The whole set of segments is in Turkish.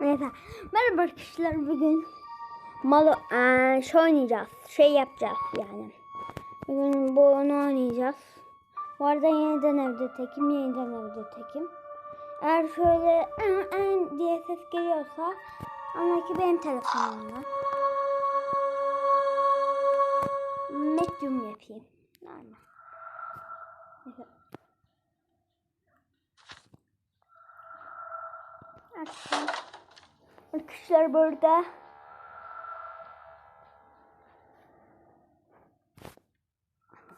Neyse. Merhaba arkadaşlar bugün malı eee, şey oynayacağız. Şey yapacağız yani. Bugün bunu oynayacağız. Bu arada yeniden evde tekim, yeniden evde tekim. Eğer şöyle en, en diye ses geliyorsa ama ki benim telefonumdan. Medium yapayım. Normal. Neyse. Açtım. Arkadaşlar burada.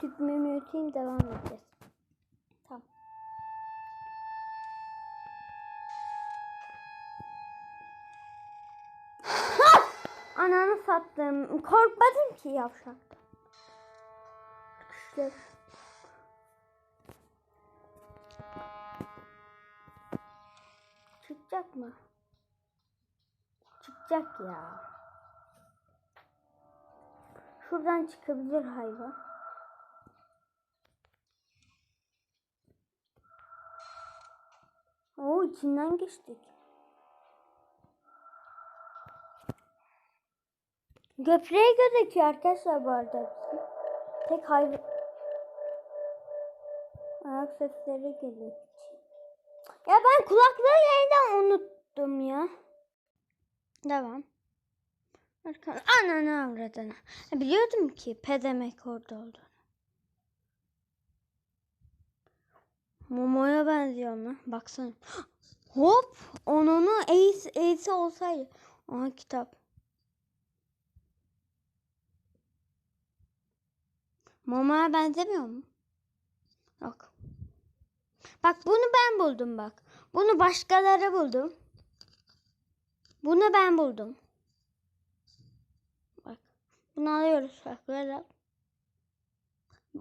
Tüpümü yutayım devam edeceğiz. Tamam. Ananı sattım. Korkmadım ki yavşak. Arkadaşlar. Çıkacak mı? Çıkacak ya. Şuradan çıkabilir hayvan. Oo içinden geçtik. Göpreği gözüküyor arkadaşlar bu arada. Tek hayvan. Ayak sesleri geliyor. Ya ben kulaklığı yeniden unuttum ya. Devam. Arka... Ananı avradını. Ha, Biliyordum ki P demek orada oldu. Momo'ya benziyor mu? Baksana. Hop! Onunu Ace, Ace olsaydı. Aha kitap. Momo'ya benzemiyor mu? Yok. Bak bunu ben buldum bak. Bunu başkaları buldum. Bunu ben buldum. Bak. Bunu alıyoruz böyle.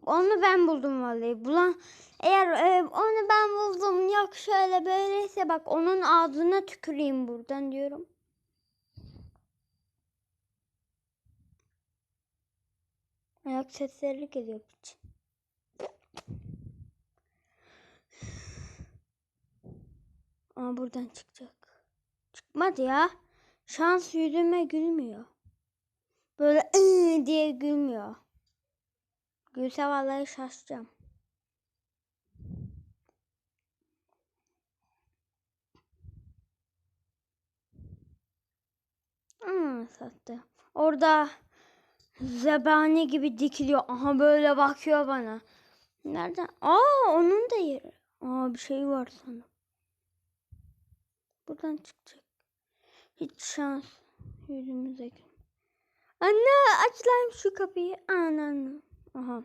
Onu ben buldum vallahi. Bulan eğer e, onu ben buldum yok şöyle böyleyse bak onun ağzına tüküreyim buradan diyorum. Ayak sesleri geliyor piç. Aa buradan çıkacak. Çıkmadı ya. Şans yüzüme gülmüyor. Böyle "Iı" diye gülmüyor. Gülse vallahi şaşacağım. Hmm, sattı. Orada zebani gibi dikiliyor. Aha böyle bakıyor bana. Nereden? Aa onun da yeri. Aa bir şey var sanırım. Buradan çıkacak. Hiç şans yüzümüze. Anne aç lan şu kapıyı. Anne. Aha.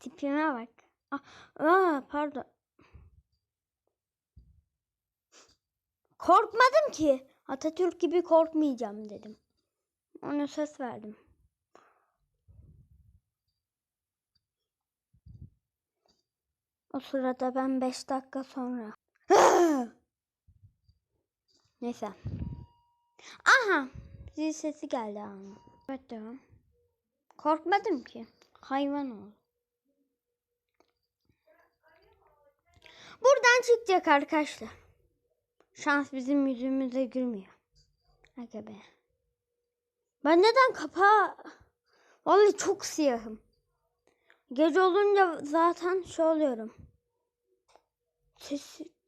Tipime bak. Aa, aa pardon. Korkmadım ki. Atatürk gibi korkmayacağım dedim. Ona söz verdim. O sırada ben 5 dakika sonra. Neyse. Aha. Zil sesi geldi ama. Evet devam. Korkmadım ki. Hayvan ol. Buradan çıkacak arkadaşlar. Şans bizim yüzümüze gülmüyor. Aga be. Ben neden kapağı... Vallahi çok siyahım. Gece olunca zaten şey oluyorum. Sesi...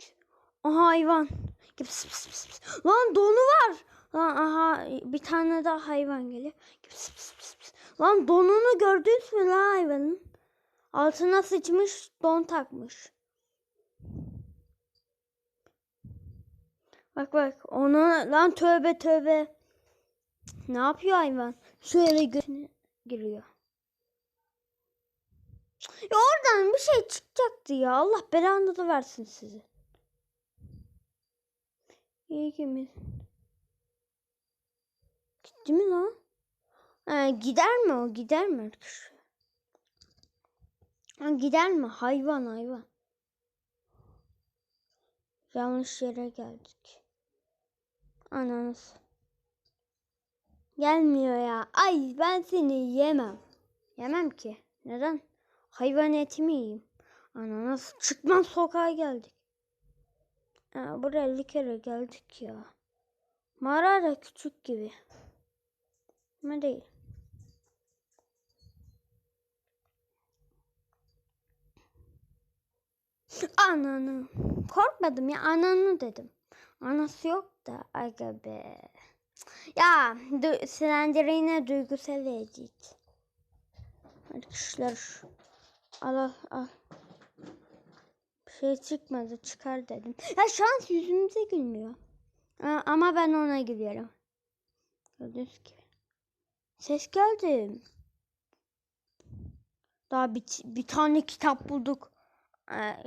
Aha hayvan. Pıs pıs pıs pıs. Lan donu var. Lan aha bir tane daha hayvan geliyor. Pıs pıs pıs pıs. Lan donunu gördünüz mü lan hayvanın? Altına sıçmış don takmış. Bak bak ona lan tövbe tövbe. Ne yapıyor hayvan? Şöyle göğsüne giriyor. Ya oradan bir şey çıkacaktı ya. Allah belanı da versin sizi. İyi ki mi? Gitti mi lan? Ha, gider mi o? Gider mi arkadaşlar? Ha, gider mi? Hayvan hayvan. Yanlış yere geldik. Ananız. Gelmiyor ya. Ay ben seni yemem. Yemem ki. Neden? Hayvan eti mi yiyeyim? Ananas çıkmaz sokağa geldik. Aa, buraya 50 kere geldik ya. Mağara da küçük gibi. Ama değil. Ananı. Korkmadım ya ananı dedim. Anası yok da aga be. Ya du Slender yine duygusal edit. Arkadaşlar al al al. Şey çıkmadı çıkar dedim. Ya şans yüzümüze gülmüyor. Ama ben ona gülüyorum. Gördüğünüz gibi. Ses geldi. Daha bir, bir tane kitap bulduk.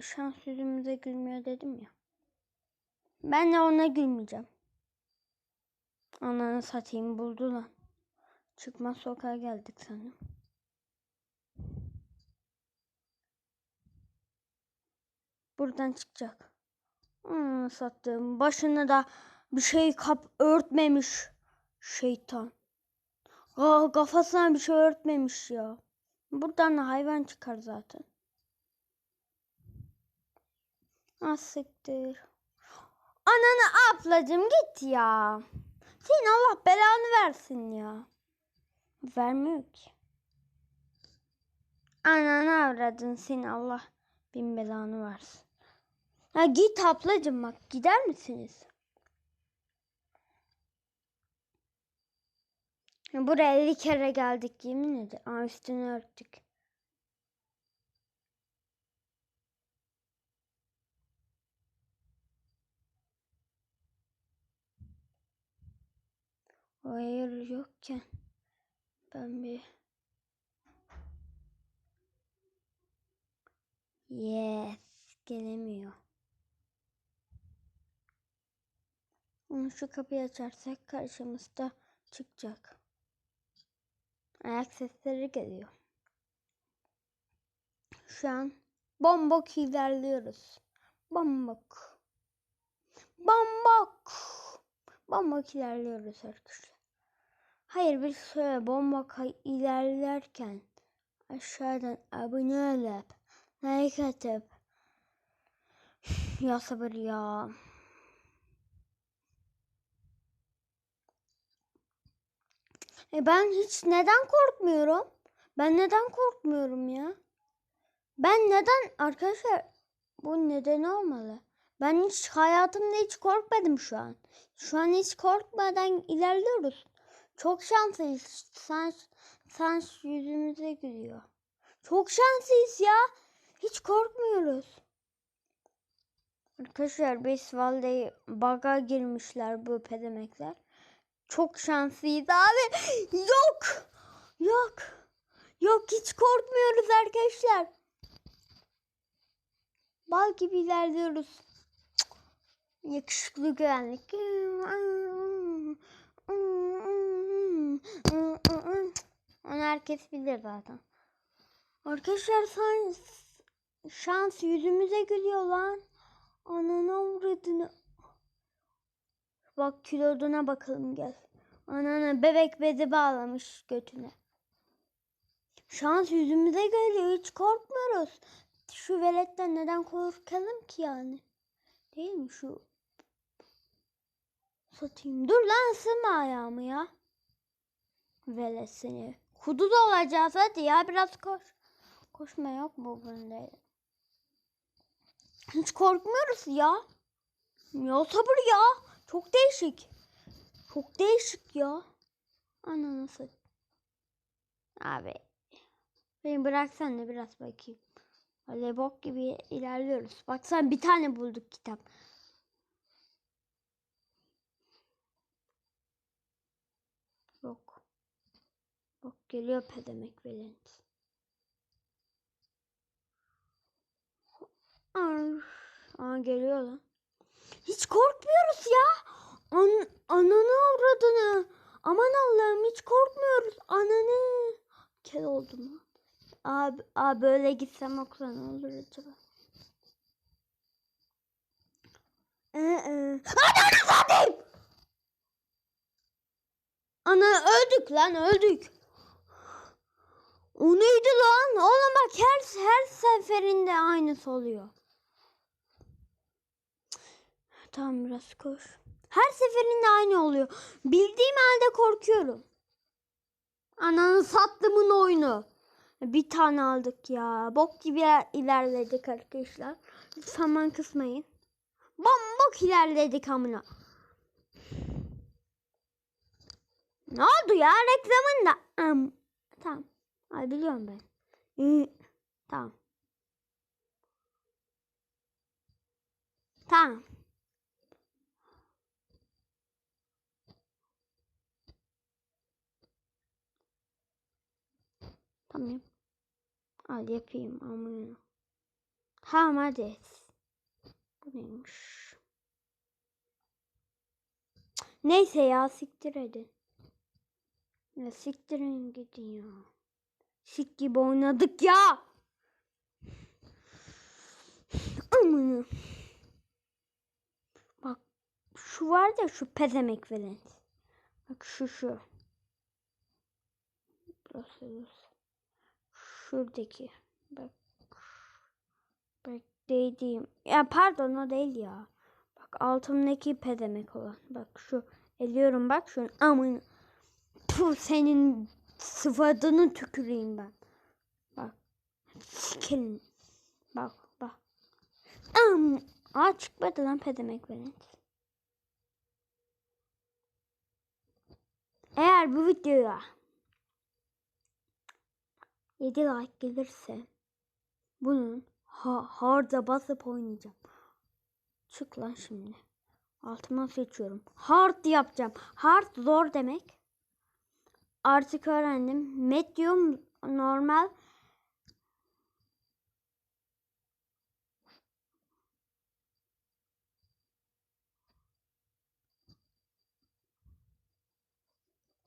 Şans yüzümüze gülmüyor dedim ya. Ben de ona gülmeyeceğim. Ananı satayım buldu lan. Çıkmaz sokağa geldik sanırım. Buradan çıkacak. Ananı sattım. Başını da bir şey kap örtmemiş. Şeytan. Kafasına bir şey örtmemiş ya. Buradan da hayvan çıkar zaten. Ah siktir. Ananı ablacım git ya. Senin Allah belanı versin ya. Vermiyor ki. Ananı avradın senin Allah bin belanı versin. Ha git ablacım bak gider misiniz? Ya Buraya 50 kere geldik yemin ederim. Aa üstünü örttük. Hayır yokken ben bir Yes gelemiyor. Onu şu kapıyı açarsak karşımızda çıkacak. Ayak sesleri geliyor. Şu an bombok ilerliyoruz. Bombok. Bombok. Bombok ilerliyoruz arkadaşlar. Hayır bir şöyle bombok ilerlerken aşağıdan abone olup like atıp ya sabır ya. E ben hiç neden korkmuyorum? Ben neden korkmuyorum ya? Ben neden arkadaşlar bu nedeni olmalı. Ben hiç hayatımda hiç korkmadım şu an. Şu an hiç korkmadan ilerliyoruz. Çok şanslıyız. Sen, sen yüzümüze gülüyor. Çok şanslıyız ya. Hiç korkmuyoruz. Arkadaşlar biz vallahi baga girmişler bu pedemekler. Çok şanslıyız abi. Yok. Yok. Yok hiç korkmuyoruz arkadaşlar. Bal gibi ilerliyoruz. Yakışıklı güvenlik. Onu herkes bilir zaten. Arkadaşlar sen şans yüzümüze gülüyor lan. Anana uğradığını. Bak kiloduna bakalım gel. Anana bebek bezi bağlamış götüne. Şans yüzümüze geliyor. Hiç korkmuyoruz. Şu veletten neden korkalım ki yani? Değil mi şu? Satayım. Dur lan ısırma ayağımı ya. Velet seni. Kudu da olacağız hadi ya biraz koş. Koşma yok mu bunda? Hiç korkmuyoruz ya. Ya sabır ya. Çok değişik. Çok değişik ya. Ananası. Abi. Beni bıraksan da biraz bakayım. Öyle bok gibi ilerliyoruz. Baksana bir tane bulduk kitap. Yok. Bak geliyor pedemek velent. Aa geliyor lan. Hiç korkmuyoruz ya. An ananı avradını. Aman Allah'ım hiç korkmuyoruz. Ananı. Kel oldum lan. Abi, abi böyle gitsem okula ne olur acaba? Ee, e. Ananı satayım. Ana öldük lan öldük. O neydi lan? Oğlum bak her, her seferinde aynısı oluyor. Tamam biraz koş. Her seferinde aynı oluyor. Bildiğim halde korkuyorum. Ananı sattımın oyunu. Bir tane aldık ya. Bok gibi iler- ilerledik arkadaşlar. Lütfen bana kısmayın. Bombok ilerledik amına. Ne oldu ya reklamında? Am, tamam. Ay biliyorum ben. İyi. Tamam. Tamam. Tamam. Al yapayım ama. Tamam hadi. Bu neymiş? Neyse ya siktir edin. Ya siktirin gidin ya. Sik gibi oynadık ya. Amına. Bak şu var ya şu pezemek falan. Bak şu şu. Burası burası. Şuradaki. Bak. Bak değdiğim. Ya pardon o değil ya. Bak altımdaki pezemek olan. Bak şu. Eliyorum bak şunu. Amına. Puh senin sıfatını tüküreyim ben. Bak. Sikerim. Bak bak. Am. Aa çıkmadı lan pedemek benim. Eğer bu videoya 7 like gelirse bunun ha hard'a basıp oynayacağım. Çık lan şimdi. Altıma seçiyorum. Hard yapacağım. Hard zor demek. Artık öğrendim. Medium normal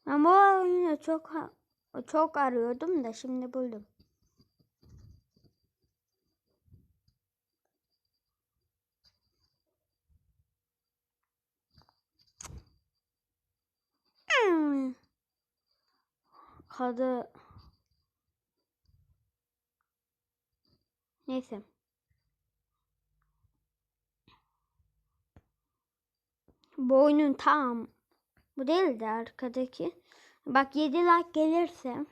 bu oyunu çok çok arıyordum da şimdi buldum. Hmm. Kadı Neyse. Bu oyunun tam bu değil de arkadaki. Bak 7 like gelirse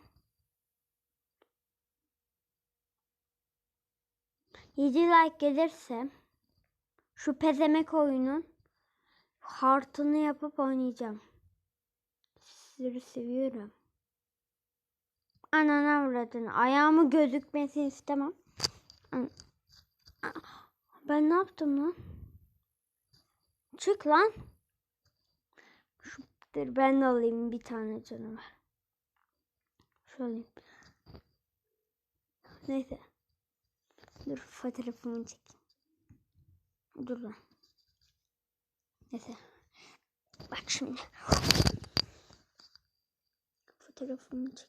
7 like gelirse şu pezemek oyunun hartını yapıp oynayacağım. Sizleri seviyorum. Anana avradını. Ayağımı gözükmesini istemem. Ben ne yaptım lan? Çık lan. Dur ben de alayım bir tane canavar. Şu alayım. Neyse. Dur fotoğrafımı çekeyim. Dur lan. Neyse. Bak şimdi. Fotoğrafımı çek.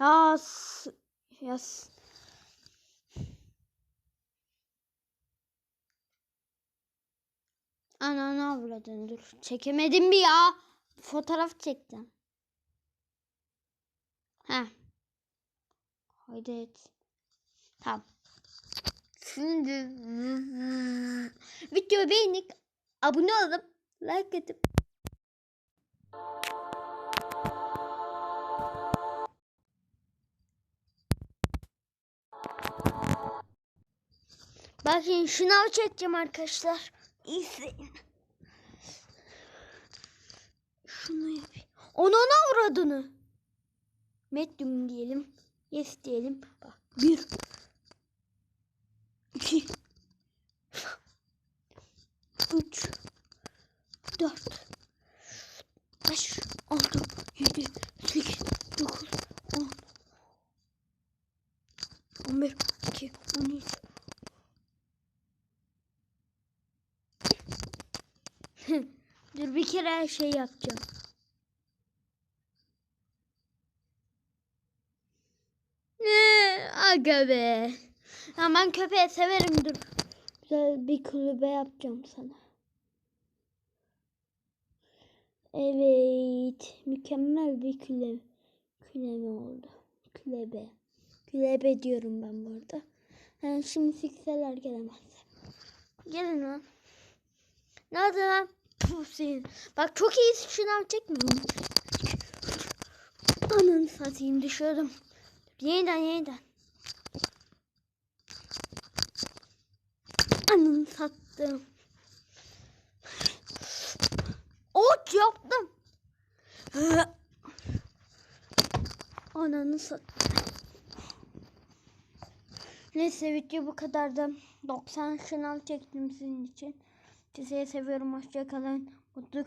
Yas. Yas. Ananı avradın dur. Çekemedim bir ya. Fotoğraf çektim. Ha. Haydi et. Tamam. Şimdi videoyu beğenip abone olup like atıp Bakın şınav çekeceğim arkadaşlar. İzleyin. Şunu yapayım. Ona avradını. Medium diyelim. Yes diyelim. Bak. Bir. iki, Üç. Dört. Beş. Altı. Yedi. Dur bir kere şey yapacağım. Ne? Aga be. Ya ben köpeği severim dur. Güzel bir kulübe yapacağım sana. Evet. Mükemmel bir kulübe. Külebe oldu. Külebe. Külebe diyorum ben burada. Ha, şimdi sikseler gelemez. Gelin lan. Nerede lan? Pusin. Bak çok iyi şınav çekmiyorum. Ananı satayım düşüyordum. Yeniden yeniden. Ananı sattım. Ot yaptım. Ananı sattım. Neyse video bu kadardı. 90 şınav çektim sizin için. Sizi seviyorum. Hoşçakalın. Mutlu